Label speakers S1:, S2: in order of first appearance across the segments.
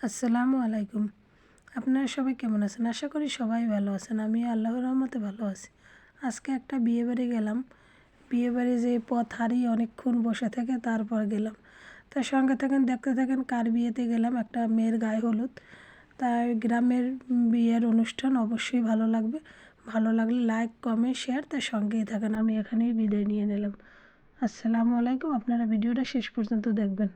S1: আসসালামু আলাইকুম। আপনারা সবাই কেমন আছেন? আশা করি সবাই ভালো আছেন। আমি আল্লাহর রহমতে ভালো আছি। আজকে একটা বিয়ে বাড়ি গেলাম। বিয়ে বাড়ি যে পথ হারিয়ে অনেকক্ষণ বসে থাকে তারপর গেলাম। তার সঙ্গে থাকেন, দেখতে থাকেন কার বিয়েতে গেলাম। একটা মেয়ের গায়ে হলুদ। তাই গ্রামের বিয়ের অনুষ্ঠান অবশ্যই ভালো লাগবে। ভালো লাগলে লাইক, কমেন্ট, শেয়ার, তার সঙ্গেই থাকেন। আমি এখানেই বিদায় নিয়ে নিলাম। আসসালামু আলাইকুম। আপনারা ভিডিওটা শেষ পর্যন্ত দেখবেন।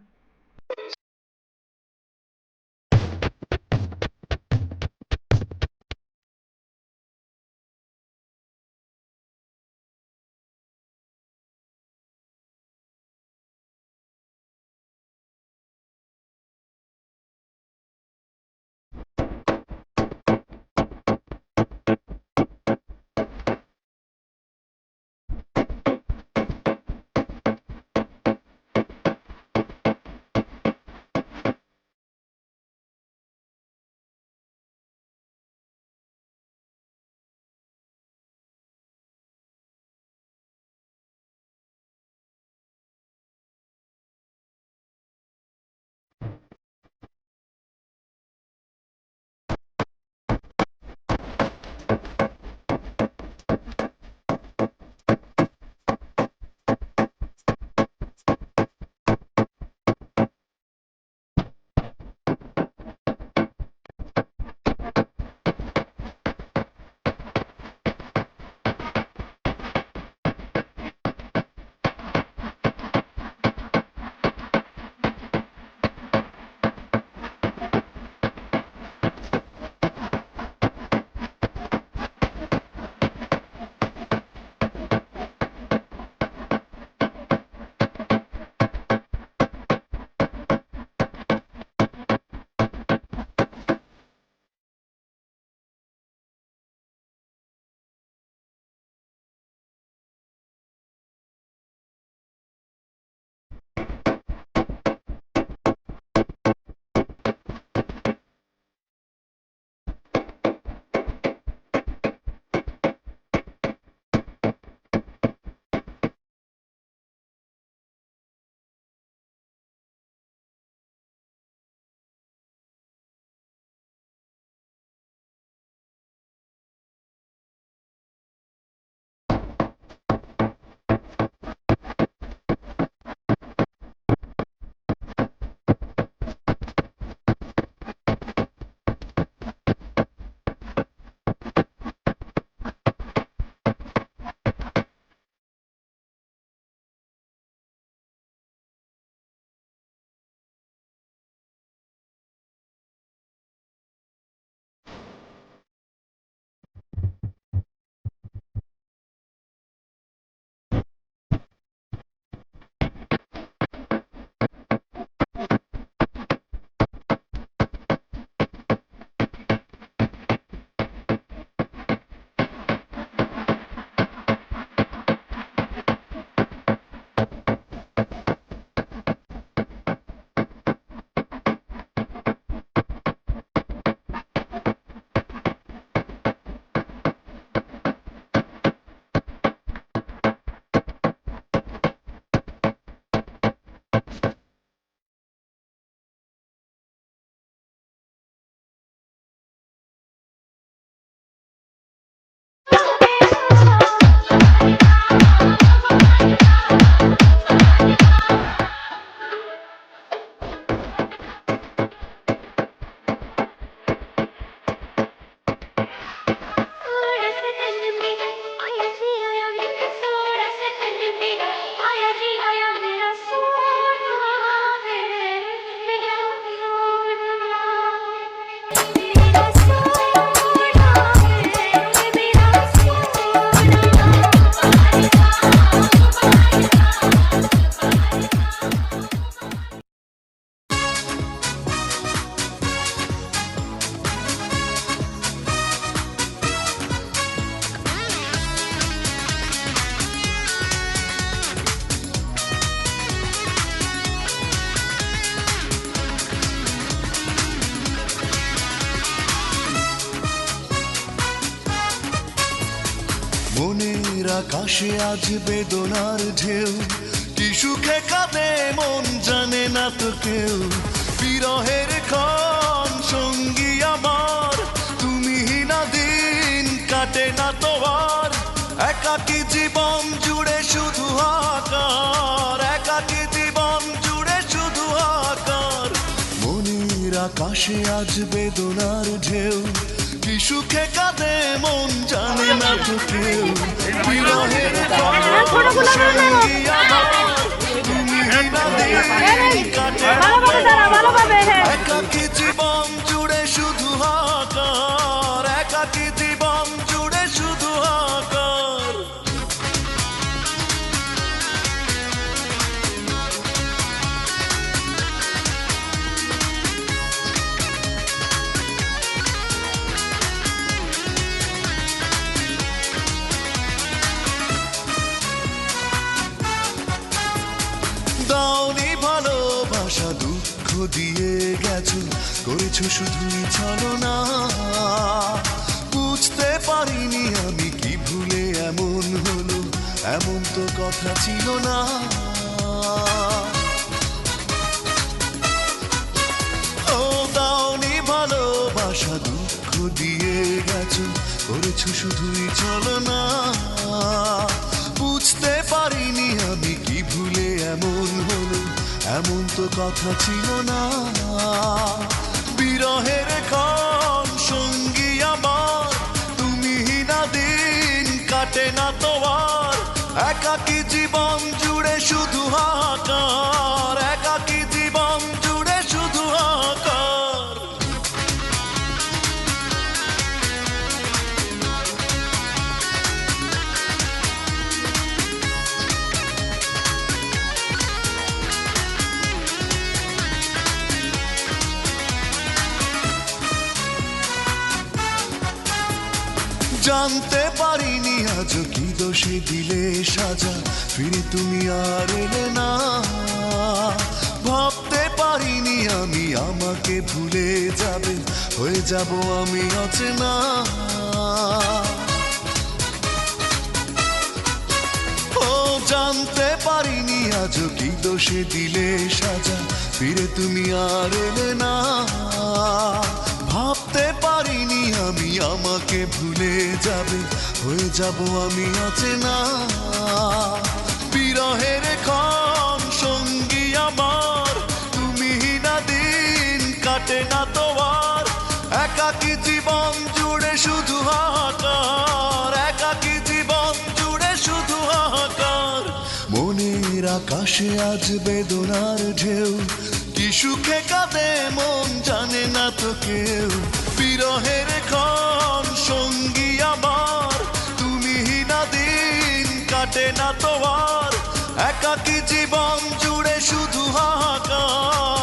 S2: I am the I
S3: am আকাশে আজ বেদনার ঢেউ। কি সুখে কাঁদে মন জানে না তো কেউ। বিরহের খন সঙ্গী আমার, তুমি না দিন কাটে না তোমার একাকি জীবন জুড়ে শুধু আকার, একাকি জীবন জুড়ে শুধু আকার। মনির আকাশে আজ বেদনার ঢেউ। সুখে কাঁদে মন জানে না তো কেউ বিরহের ভালোবাসা দুঃখ দিয়ে গেছো, করেছ শুধুই চলো না বুঝতে পারিনি আমি কি ভুলে এমন হলো, এমন তো কথা ছিল না। ভালোবাসা দুঃখ দিয়ে গেছো, করেছ শুধুই চলো এমন তো কথা ছিল না। বিরহের কম সঙ্গী আমার, তুমি না দিন কাটে না তোমার। একাকি জীবন জুড়ে শুধু হাকার জানতে পারিনি আজ কি দোষে দিলে সাজা। ফিরে তুমি আর এলে না। ভাবতে পারিনি আমি আমাকে ভুলে যাবে। হয়ে যাব আমি অচেনা। ও, জানতে পারিনি আজ কি দোষে দিলে সাজা। ফিরে তুমি আর এলে না। ভাবতে পারিনি আমি, আমাকে ভুলে যাবে, হয়ে যাব আমি অচেনা। বিরহের ক্ষণ সঙ্গী আমার, তুমি না দিন কাটে না তোমার একাকী জীবন জুড়ে শুধু হাহাকার একাকী জীবন জুড়ে শুধু হাহাকার মনের আকাশে আজ বেদনার ঢেউ, কি সুখে কাঁদে মন জানে না তো কেউ। বিরহের ক্ষণ সঙ্গী আমার। তুমি না দিন কাটে না তোমার একাকি জীবন জুড়ে শুধু হাহাকার।